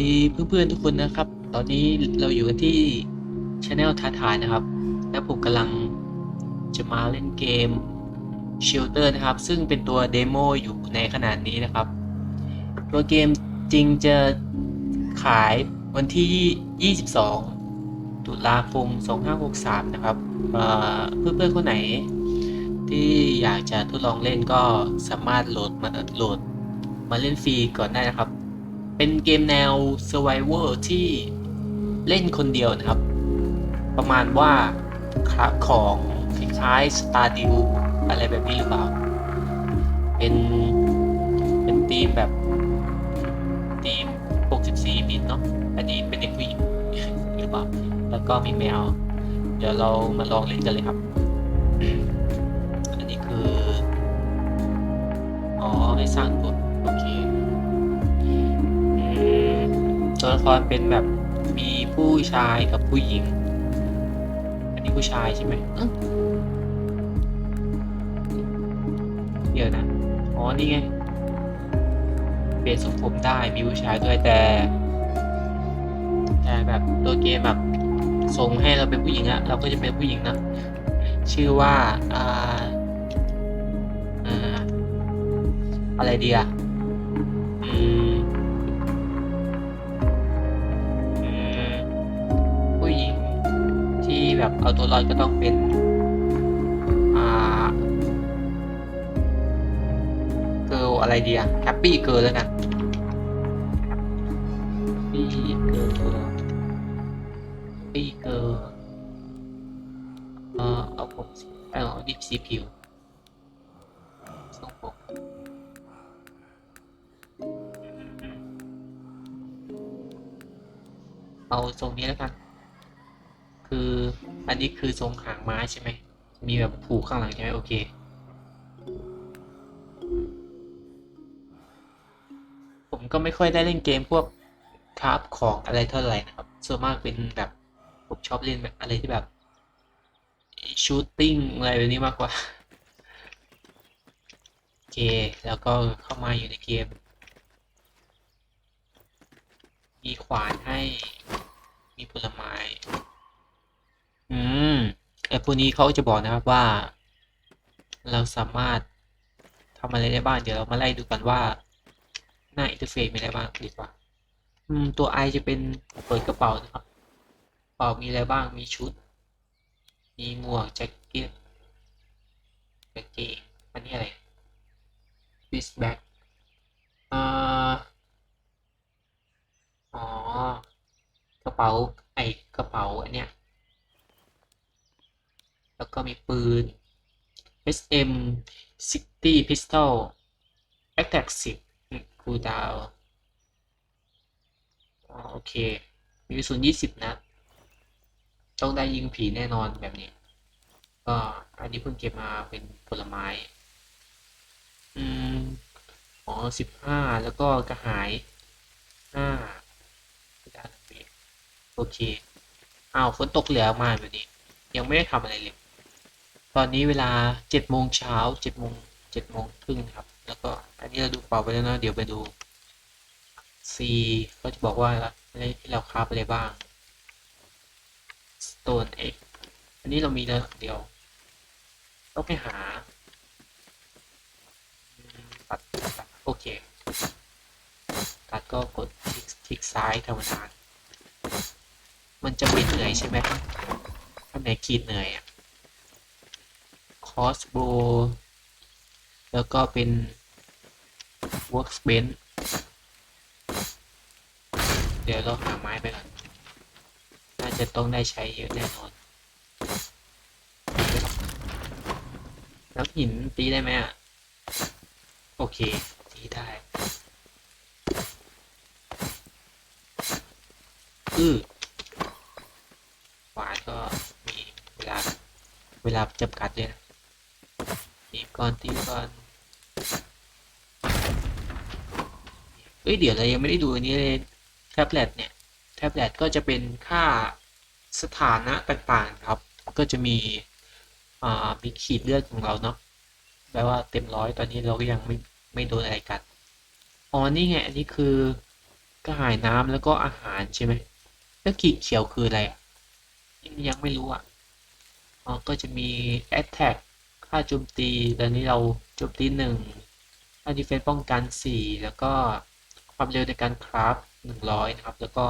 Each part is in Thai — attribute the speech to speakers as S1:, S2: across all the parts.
S1: ดีเพื่อนๆทุกคนนะครับ ตอนนี้เราอยู่กันที่ช anel ท้าทายนะครับ และผมกำลังจะมาเล่นเกม Shelter นะครับ ซึ่งเป็นตัวเดโมอยู่ในขนาดนี้นะครับ ตัวเกมจริงจะขายวันที่ 22 ตุลาคม 2563 นะครับเอ่อเพื่อนๆคนไหน ที่อยากจะทดลองเล่นก็สามารถโหลดมาโหลดมาเล่นฟรีก่อนได้นะครับ เป็นเกมแนว Survivor ที่เล่นคนเดียวนะครับ ประมาณว่าครับของคล้ายๆ Stardew อะไรแบบนี้หรือเปล่า เป็น เป็นทีมแบบทีม 64 บิตเนาะ อันนี้เป็นเด็กผู้หญิงหรือเปล่า แล้วก็มีแมว เดี๋ยวเรามาลองเล่นกันเลยครับ อันนี้คือ อ๋อให้สร้าง ครเป็นแบบมีผู้ชายกับผู้หญิง อันนี้ผู้ชายใช่ไหมอื้อเดี๋ยวนะ อ๋อ นี่ไง เปลี่ยนทรงผมได้ มีผู้ชายด้วยแต่ แต่แบบตัวเกมแบบส่งให้เราเป็นผู้หญิงอะเราก็จะเป็นผู้หญิงนะ ชื่อว่า อ่าอ่าอะไรดีอะ แบบเอาตัวรอดก็ต้องเป็นอ่าเกิร์ลอะไรดีอะแฮปปี้เกิร์ลแล้วกันแฮปปี้เกิร์ลแฮปปี้เกิร์ลเออเอาผมสีเอาดิบสีผิวทรงผมเอาทรงนี้แล้วกัน คือ อันนี้คือทรงหางม้าใช่ไหม มีแบบผูกข้างหลังใช่ไหมโอเค ผมก็ไม่ค่อยได้เล่นเกมพวกคราฟของอะไรเท่าไหร่นะครับ ส่วนมากเป็นแบบ ผมชอบเล่นแบบอะไรที่แบบชูตติ้งอะไรแบบนี้มากกว่า โอเค แล้วก็เข้ามาอยู่ในเกม มีขวานให้มีผลไม้ พวกนี้เขาจะบอกนะครับว่า เราสามารถทำอะไรได้บ้าง เดี๋ยวเรามาไล่ดูกันว่า หน้าอินเทอร์เฟซมีอะไรบ้างดีกว่า อืม ตัวไอจะเป็นเปิดกระเป๋านะครับ กระเป๋ามีอะไรบ้าง มีชุด มีหมวกแจ็คเก็ตกางเกงอันนี้อะไรฟิสแบ็กอ่าอ๋อกระเป๋าไอกระเป๋าอันเนี้ย แล้วก็มีปืน SM 60 Pistol Attack 10คูลดาวโอเค มีกระสุน20 นัด ต้องได้ยิงผีแน่นอนแบบนี้ ก็อันนี้เพิ่งเก็บมาเป็นผลไม้ อืม อ๋อ 15 แล้วก็กระหาย5ด้าโอเค อ้าว ฝนตกเหลือมาแบบนี้ ยังไม่ได้ทำอะไรเลย ตอนนี้เวลาเจ็ดโมงเช้าเจ็ดโมงเจ็ดโมงครึ่งครับ แล้วก็อันนี้เราดูเป่าไปแล้วนะเดี๋ยวไปดู C ก็จะบอกว่าอะไรที่เราคราฟอะไรบ้าง Stone X อันนี้เรามีแล้วเดียว ต้องไปหาตัดโอเค ตัดก็กดคลิกคลิกซ้ายธรรมดามันจะไม่เหนื่อยใช่ไหมถ้าไหนขีดเหนื่อยอะ crossbow แล้วก็เป็น workbench เดี๋ยวเราหาไม้ไปก่อน น่าจะต้องได้ใช้เยอะแน่นอน แล้วหินตีได้ไหมอะ โอเค ตีได้อือขวานก็มีเวลา เวลาจำกัดเลยนะ ตีก่อนตีก่อนเอ้ยเดี๋ยวเรายังไม่ได้ดูอันนี้เลยแท็บเล็ตเนี่ยแท็บเล็ตก็จะเป็นค่าสถานะต่างๆครับ ก็จะมีอ่ามีขีดเลือดของเราเนาะแปลว่าเต็มร้อยตอนนี้เราก็ยังไม่ไม่โดนอะไรกัดอ๋อนี่ไงอันนี้คือกระหายน้ำแล้วก็อาหารใช่ไหมแล้วขีดเขียวคืออะไรยังไม่รู้อะอ๋อก็จะมี attack ค่าโจมตีตอนนี้เราโจมตีหนึ่งค่า defense ป้องกันสี่แล้วก็ความเร็วในการคราฟหนึ่งร้อยนะครับ แล้วก็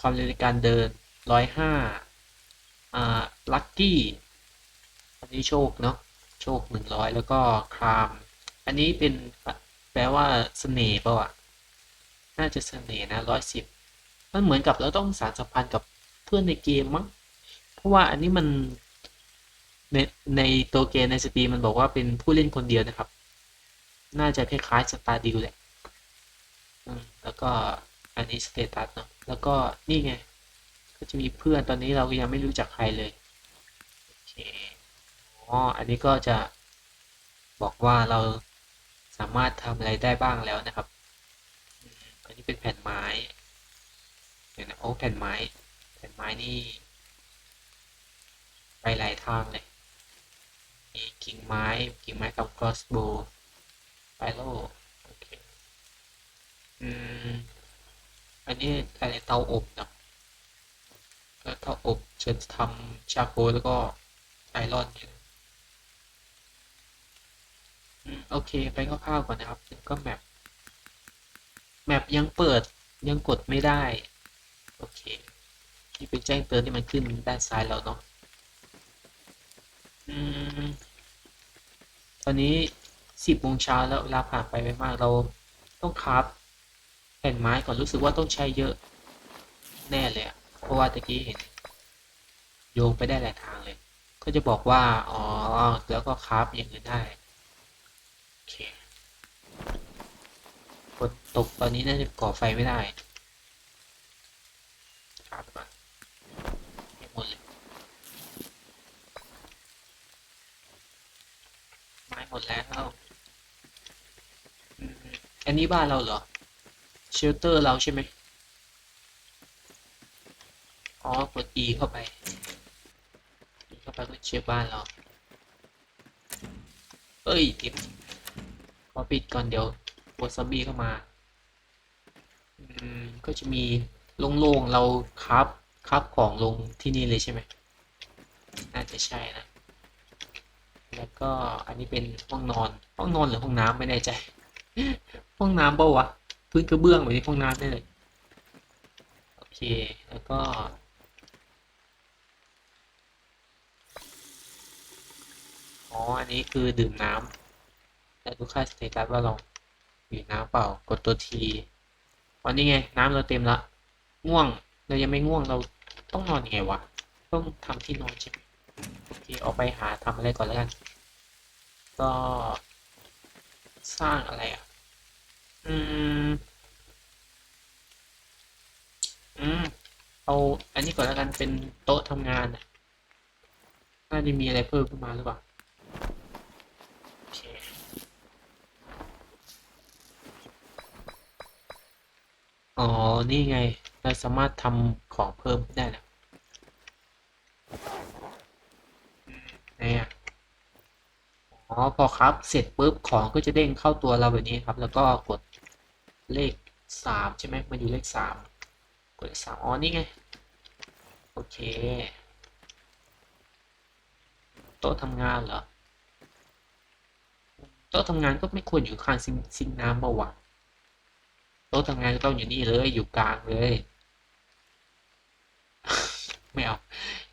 S1: ความเร็วในการเดินร้อยห้าอ่า lucky อันนี้โชคเนาะโชคหนึ่งร้อยแล้วก็คราม อันนี้เป็นแปลว่าเสน่ห์เปล่าอะน่าจะเสน่ห์นะร้อยสิบมันเหมือนกับเราต้องสารสัมพันธ์กับเพื่อนในเกมมั้ง เพราะว่าอันนี้มัน ในในตัวเกมในสตรีมมันบอกว่าเป็นผู้เล่นคนเดียวนะครับ น่าจะคล้ายๆสตาร์ดิวแหละแล้วก็อันนี้สเตตัสเนาะแล้วก็นี่ไง ก็จะมีเพื่อนตอนนี้เราก็ยังไม่รู้จักใครเลยโอเคอ๋ออันนี้ก็จะบอกว่าเราสามารถทำอะไรได้บ้างแล้วนะครับ อันนี้เป็นแผ่นไม้เดี๋ยวนะโอ้แผ่นไม้ แผ่นไม้นี่ ไปหลายทางเลย มีกิ่งไม้กิ่งไม้กับ crossbow ไปโลโอเคอืมอันนี้อะไรเตาอบนะแล้วเตาอบจะทำชาโคแล้วก็ไอรอนอยู่อืมโอเคไปคร่าวๆก่อนนะครับแล้วก็แมปแมปยังเปิดยังกดไม่ได้ โอเคนี่เป็นแจ้งเตือนที่มันขึ้นด้านซ้ายเราเนาะ ตอนนี้สิบโมงเช้าแล้วเวลาผ่านไปไม่มากเราต้องคราฟแผ่นไม้ก่อนรู้สึกว่าต้องใช้เยอะแน่เลยเพราะว่าตะกี้เห็น โยงไปได้หลายทางเลย ก็จะบอกว่า อ๋อ แล้วก็คราฟอย่างอื่นได้โอเคฝนตกตอนนี้น่าจะก่อไฟไม่ได้ครับก่อนให้หมดเลย ไม้หม ดแล้ว อันนี้บ้านเราเหรอ เชลเตอร์เราใช่ไหมอ๋อ กด E เข้าไป เข้าไปก็เชียร์บ้านเรา เอ้ยติดขอปิดก่อนเดี๋ยววาซาบิเข้ามา อืม ก็จะมีโล่งๆเราคับคับของลงที่นี่เลยใช่ไหมน่าจะใช่นะ แล้วก็อันนี้เป็นห้องนอน ห้องนอนหรือห้องน้ำไม่แน่ใจ ห้องน้ำเปล่าวะพื้นกระเบื้องแบบนี้ห้องน้ำได้เลยโอเคแล้วก็ อ๋ออันนี้คือดื่มน้ำแต่ดูค่าสเตตัสว่าเรามีน้ำเปล่ากดตัวทีวันนี้ไงน้ำเราเต็มละง่วงเรายังไม่ง่วงเราต้องนอนยังไงวะต้องทำที่นอนใช่ไหม โอเคออกไปหาทำอะไรก่อนแล้วกัน ก็สร้างอะไรอะ อืม อืม เอาอันนี้ก่อนแล้วกันเป็นโต๊ะทำงานน่ะน่าจะมีอะไรเพิ่มขึ้นมาหรือเปล่าอ๋อ นี่ไง เราสามารถทำของเพิ่มได้นะอืมไหนอะ อ๋อพอครับเสร็จปุ๊บของก็จะเด้งเข้าตัวเราแบบนี้ครับ แล้วก็กดเลขสามใช่ไหมมันอยู่เลขสามกดเลขสามอ๋อนี่ไง โอเค โต๊ะทำงานเหรอโต๊ะทำงานก็ไม่ควรอยู่ข้างซิงซิงน้ำเปล่าวะโต๊ะทำงานก็ต้องอยู่นี่เลยอยู่กลางเลย ไม่เอา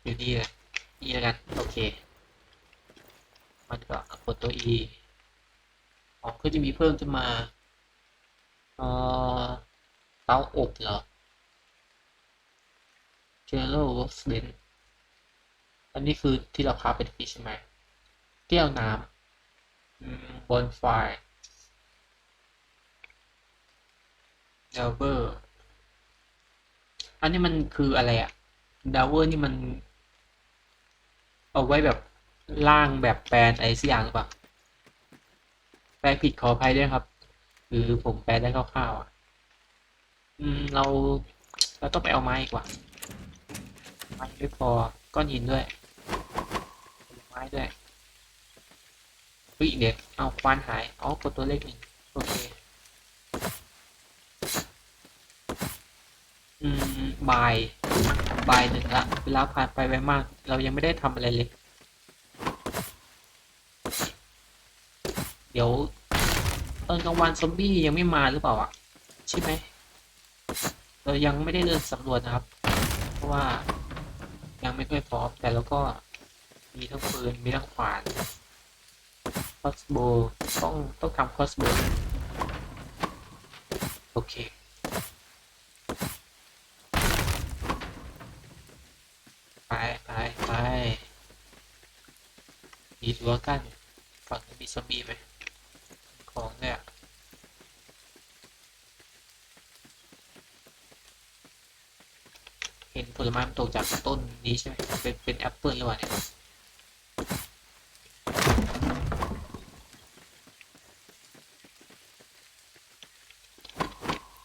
S1: อยู่นี่เลยนี่แล้วกัน โอเค มันก็กดตัว E อ๋อก็จะมีเพิ่มขึ้นมาเอ่อเตาอบเหรอ General Workbench อันนี้คือที่เราคราฟเป็นฟิชใช่ไหมแก้วน้ำอืม bonfire d a v e r อันนี้มันคืออะไรอะ d a v e r นี่มัน เอาไว้แบบ ล่างแบบแปลนอะไรสักอย่างหรือเปล่าแปลผิดขออภัยด้วยครับหรือผมแปลได้คร่าวๆอะ อืม เรา เราต้องไปเอาไม้กว่า ไม้ไม่พอ ก้อนหินด้วย ไม้ด้วยเฮ้ยเด็กเอาควานหาย อ๋อกดตัวเลขหนึ่งโอเค อืมบ่ายบ่ายหนึ่งละ เวลาผ่านไปไวมาก เรายังไม่ได้ทำอะไรเลย ดี๋ยวตอนกลางวันซอมบี้ยังไม่มาหรือเปล่าอะใช่ไหมเรายังไม่ได้เดินสำรวจนะครับ เพราะว่ายังไม่ค่อยพร้อมแต่เราก็มีทั้งปืนมีทั้งขวานคอสโบต้องต้องทำคอสโบโอเคไปไปไปมีรั้วกั้นฝั่งมีซอมบี้ไหม ของเนี่ยเห็นผลไม้มันตกจากต้นนี้ใช่ไหมเป็นเป็นแอปเปิลหรือเปล่าเนี่ย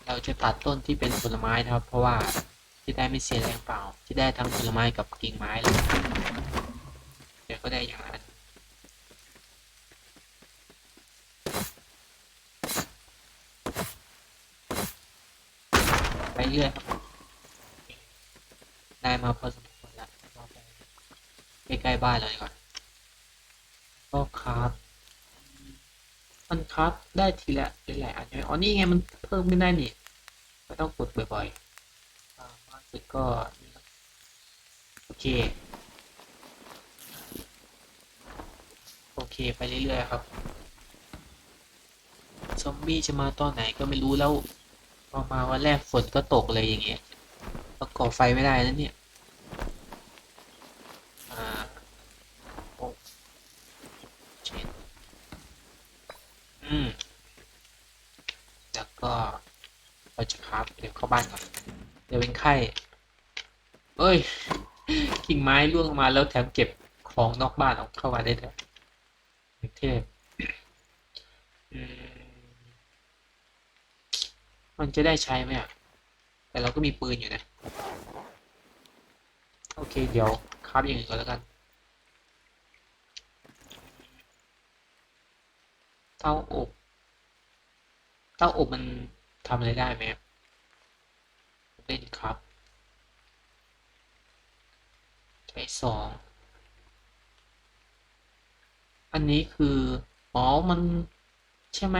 S1: เราจะตัดต้นที่เป็นผลไม้นะครับ เพราะว่าจะได้ไม่เสียแรงเปล่าจะได้ทั้งผลไม้กับกิ่งไม้เลยเดี๋ยวก็ได้อย่างนั้น เรื่อยครับได้มาพอสมควรแล้วเราไปใกล้ๆบ้านเราดีกว่อนก็ครับมันครับได้ทีละหลายๆอันใช่ไหมอ๋อนี่ไงมันเพิ่มไม่ได้นี่ไม่ต้องกดบ่อยๆมากสุดก็โอเคโอเคไปเรื่อยๆครับ ซอมบี้จะมาตอนไหนก็ไม่รู้แล้ว พอมาวันแรกฝนก็ตกเลยอย่างเงี้ยประกอบไฟไม่ได้แล้วเนี่ยอ่าโอ้เช็ดอืม แล้วก็เราจะครับเดี๋ยวเข้าบ้านก่อน เดี๋ยวเป็นไข้เอ้ย กิ่งไม้ร่วงลงมาแล้วแถมเก็บของนอกบ้านออกเข้ามาได้ด้วยเทพอืม มันจะได้ใช้ไหมอะ แต่เราก็มีปืนอยู่นะ โอเค เดี๋ยวคราบอย่างอื่นก่อนแล้วกัน เตาอบ เตาอบมันทำอะไรได้ไหมเล่นครับใช้สอง อันนี้คือ อ๋อ มันใช่ไหม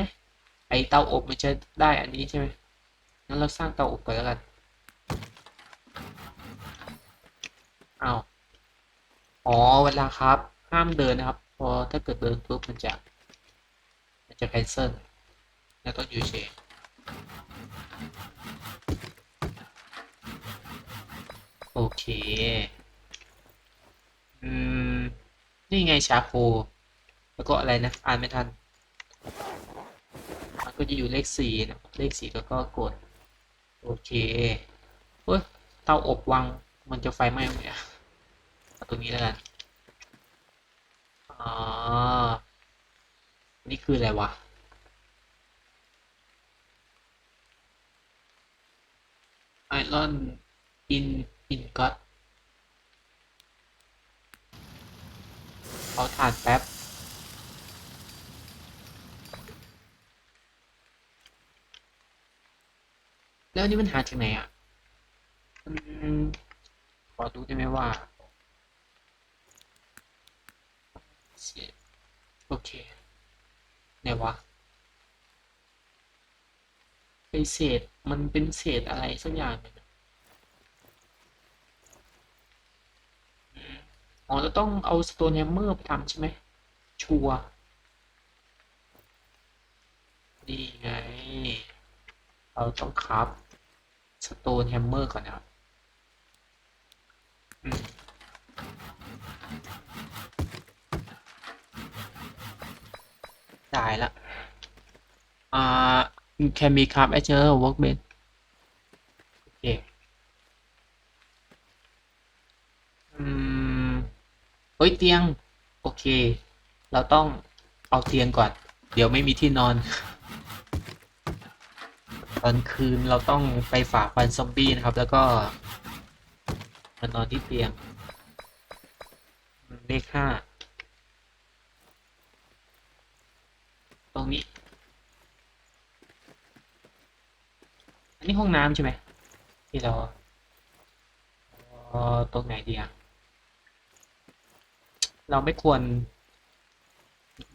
S1: ไอเตาอบมันจะได้อันนี้ใช่ไหม งั้นเราสร้างเตาอบก่อนแล้วกันเอ้าอ๋อ เวลาครับ ห้ามเดินนะครับ พอถ้าเกิดเดินปุ๊บมันจะ มันจะ cancel แล้วต้องอยู่เฉยโอเค อืม นี่ไงชาโค แล้วก็อะไรนะ อ่านไม่ทัน มันก็จะอยู่เลขสี่นะ เลขสี่แล้วก็กด โอเคเฮ้ยเตาอบวางมันจะไฟไหม้ไหมเนี่ยเอาตรงนี้แล้วกันอ๋อนี่คืออะไรวะไอรอนอินอินก็ตเอาถ่านแป๊บ แล้วอันนี่มันหาจากไหนอะขอดูได้ไหมว่าเสียโอเคไหนวะไอเศษมันเป็นเศษอะไรสักอย่างหนึ่งอ๋อเราต้องเอาสโตนแฮมเมอร์ไปทำใช่ไหม ชัวร์นี่ไง เราต้องครับ สโตนแฮมเมอร์ก่อนนะครับอืมได้ละอ่า can be craft at your workbench โอเคอืมเฮ้ย เตียง โอเค เราต้องเอาเตียงก่อน เดี๋ยวไม่มีที่นอน ตอนคืนเราต้องไปฝ่าฟันซอมบี้นะครับ แล้วก็มานอนที่เตียงเลขห้าตรงนี้ อันนี้ห้องน้ำใช่ไหมที่เราออตรงไหนดีอะเราไม่ควร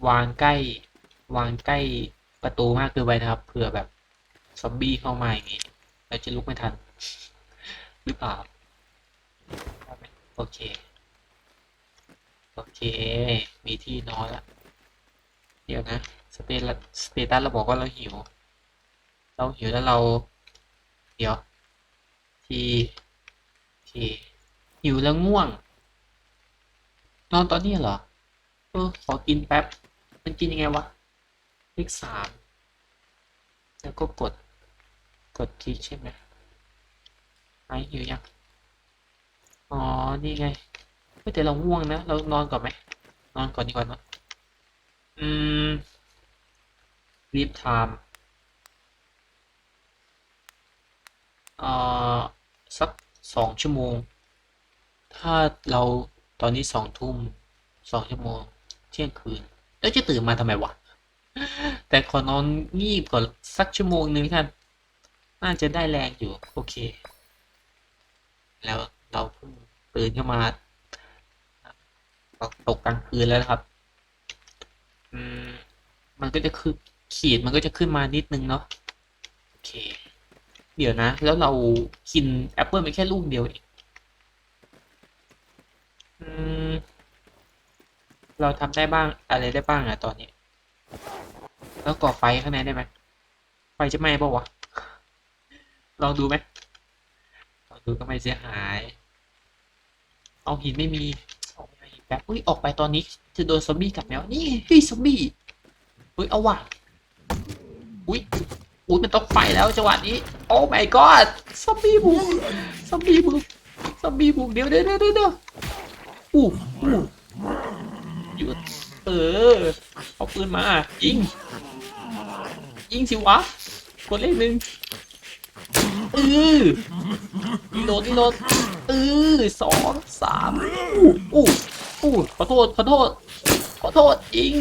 S1: วางใกล้ วางใกล้ประตูมากเกินไปนะครับเผื่อแบบ ซอมบี้เข้ามาอย่างงี้เราจะลุกไม่ทัน หรือเปล่า โอเค โอเค มีที่นอนละเดี๋ยวนะสเตตัสสเตตัสเราบอกว่าเราหิว เราหิวแล้วเรา เดี๋ยว ทีทีหิวแล้วง่วง นอนตอนนี้เหรอเออขอกินแป๊บ มันกินยังไงวะเลขสามแล้วก็กด กดคลิกใช่ไหมไอหิวยัง อ๋อ นี่ไงเฮ้ยแต่เราง่วงนะ เรานอนก่อนไหม นอนก่อนดีกว่านะอืมรีบทม์เอ่อ สักสองชั่วโมง ถ้าเราตอนนี้สองทุ่มสองชั่วโมง เที่ยงคืน แล้วจะตื่นมาทำไมวะ แต่ขอนอนงีบก่อนสักชั่วโมงนึงท่าน น่าจะได้แรงอยู่ โอเค แล้วเราเพิ่งตื่นขึ้นมาตกกลางคืนแล้วครับ อืม มันก็จะคือขีดมันก็จะขึ้นมานิดนึงเนาะโอเค เดี๋ยวนะ แล้วเรากินแอปเปิลไปแค่ลูกเดียวเองอืมเราทำได้บ้างอะไรได้บ้างอะตอนนี้ แล้วก่อไฟข้างในได้ไหมไฟจะไหม้ปะวะ ลองดูไหมลองดูก็ไม่เสียหาย เอาหินไม่มีเอาหินแป๊บอุ้ยออกไปตอนนี้จะโดนซอมบี้กัดแล้วนี่เฮ้ยซอมบี้อุ้ยเอาว่ะอุ้ยอุ้ยมันต้องไฟแล้วจังหวะนี้ โอ้ my god ซอมบี้บุกซอมบี้บุกซอมบี้บุกเดี๋ยวเดี๋ยวเดี๋ยวเดี๋ยวอู้อู้หยุดเออเอาปืนมายิงยิงสิวะกดเลขหนึ่ง เออรีโหลดรีโหลดเออสองสามอู้อู้อู้ขอโทษขอโทษขอโทษยิง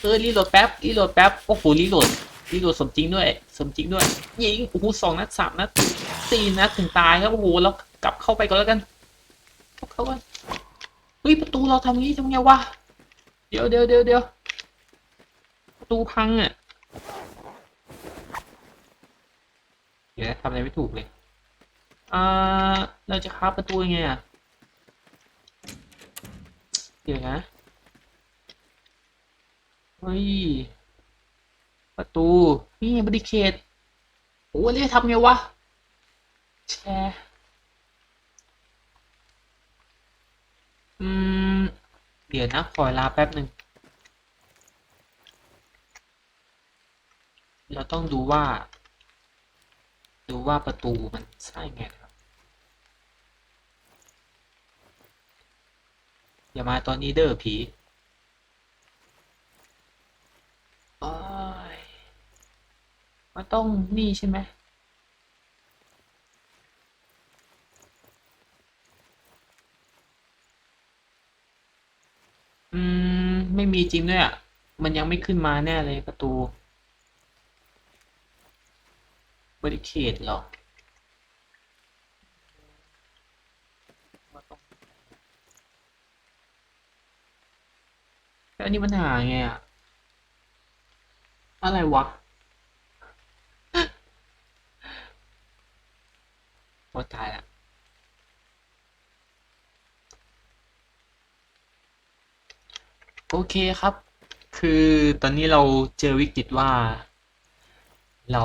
S1: เออรีโหลดแป๊บรีโหลดแป๊บโอ้โหรีโหลดรีโหลดสมจริงด้วย สมจริงด้วย ยิงโอ้โหสองนัดสามนัดสี่นัดถึงตายครับโอ้โหแล้วกลับเข้าไปก่อนแล้วกันเข้ากันเฮ้ยประตูเราทำงี้ทำไงวะเดี๋ยวเดี๋ยวเดี๋ยวเดี๋ยวประตูพังอะ เดี๋ยวทำอะไรไม่ถูกเลยอ่าเราจะคราประตูยังไงอะ เดี๋ยวนะ เฮ้ย ประตู นี่บริเคดโอ้เรียกทำไงวะ แชร์อืม เดี๋ยวนะขอเวลาแป๊บหนึ่งเราต้องดูว่า ดูว่าประตูมันใช่ไงครับอย่ามาตอนนี้เด้อผีโอ้ยมันต้องนี่ใช่ไหมอืม ไม่มีจริงด้วยอะ มันยังไม่ขึ้นมาแน่เลยประตู บริเคดหรอแล้วอันนี้มันหาไงอะอะไรวะโอ้ตายละโอเคครับ คือตอนนี้เราเจอวิกฤตว่าเรา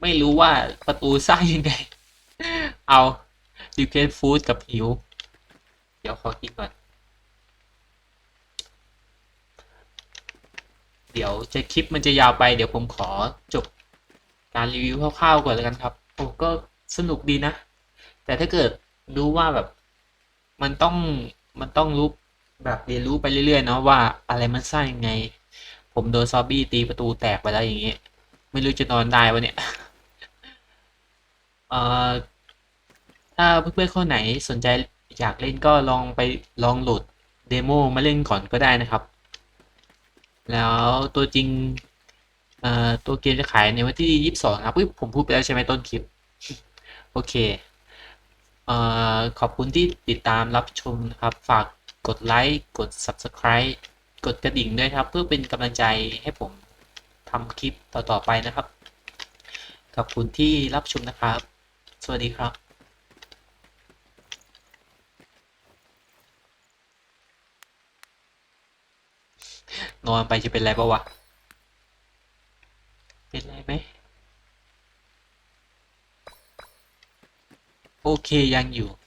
S1: ไม่รู้ว่าประตูสร้างยังไง เอาดิเพนฟู้ดกับหิว เดี๋ยวขอคิดก่อน เดี๋ยวจะคลิปมันจะยาวไป เดี๋ยวผมขอจบการรีวิวคร่าวๆก่อนแล้วกันครับ โอ้ก็สนุกดีนะ แต่ถ้าเกิดรู้ว่าแบบ มันต้องมันต้องรู้แบบเรียนรู้ไปเรื่อยๆเนาะว่าอะไรมันสร้างยังไง ผมโดนซอบี้ตีประตูแตกไปแล้วอย่างเงี้ยไม่รู้จะนอนได้วะเนี่ย เอ่อถ้าเพื่อนๆคนไหนสนใจอยากเล่นก็ลองไปลองโหลดเดโมมาเล่นก่อนก็ได้นะครับ แล้วตัวจริงตัวเกมจะขายในวันที่ยี่สิบสองครับผมพูดไปแล้วใช่ไหมต้นคลิป โอเคเออขอบคุณที่ติดตามรับชมนะครับ ฝากกดไลค์กด Subscribe กดกระดิ่งด้วยครับ เพื่อเป็นกำลังใจให้ผมทำคลิปต่อ ๆ ไปนะครับ ขอบคุณที่รับชมนะครับ สวัสดีครับนอนไปจะเป็นไรปะวะ เป็นไรไหม โอเคยังอยู่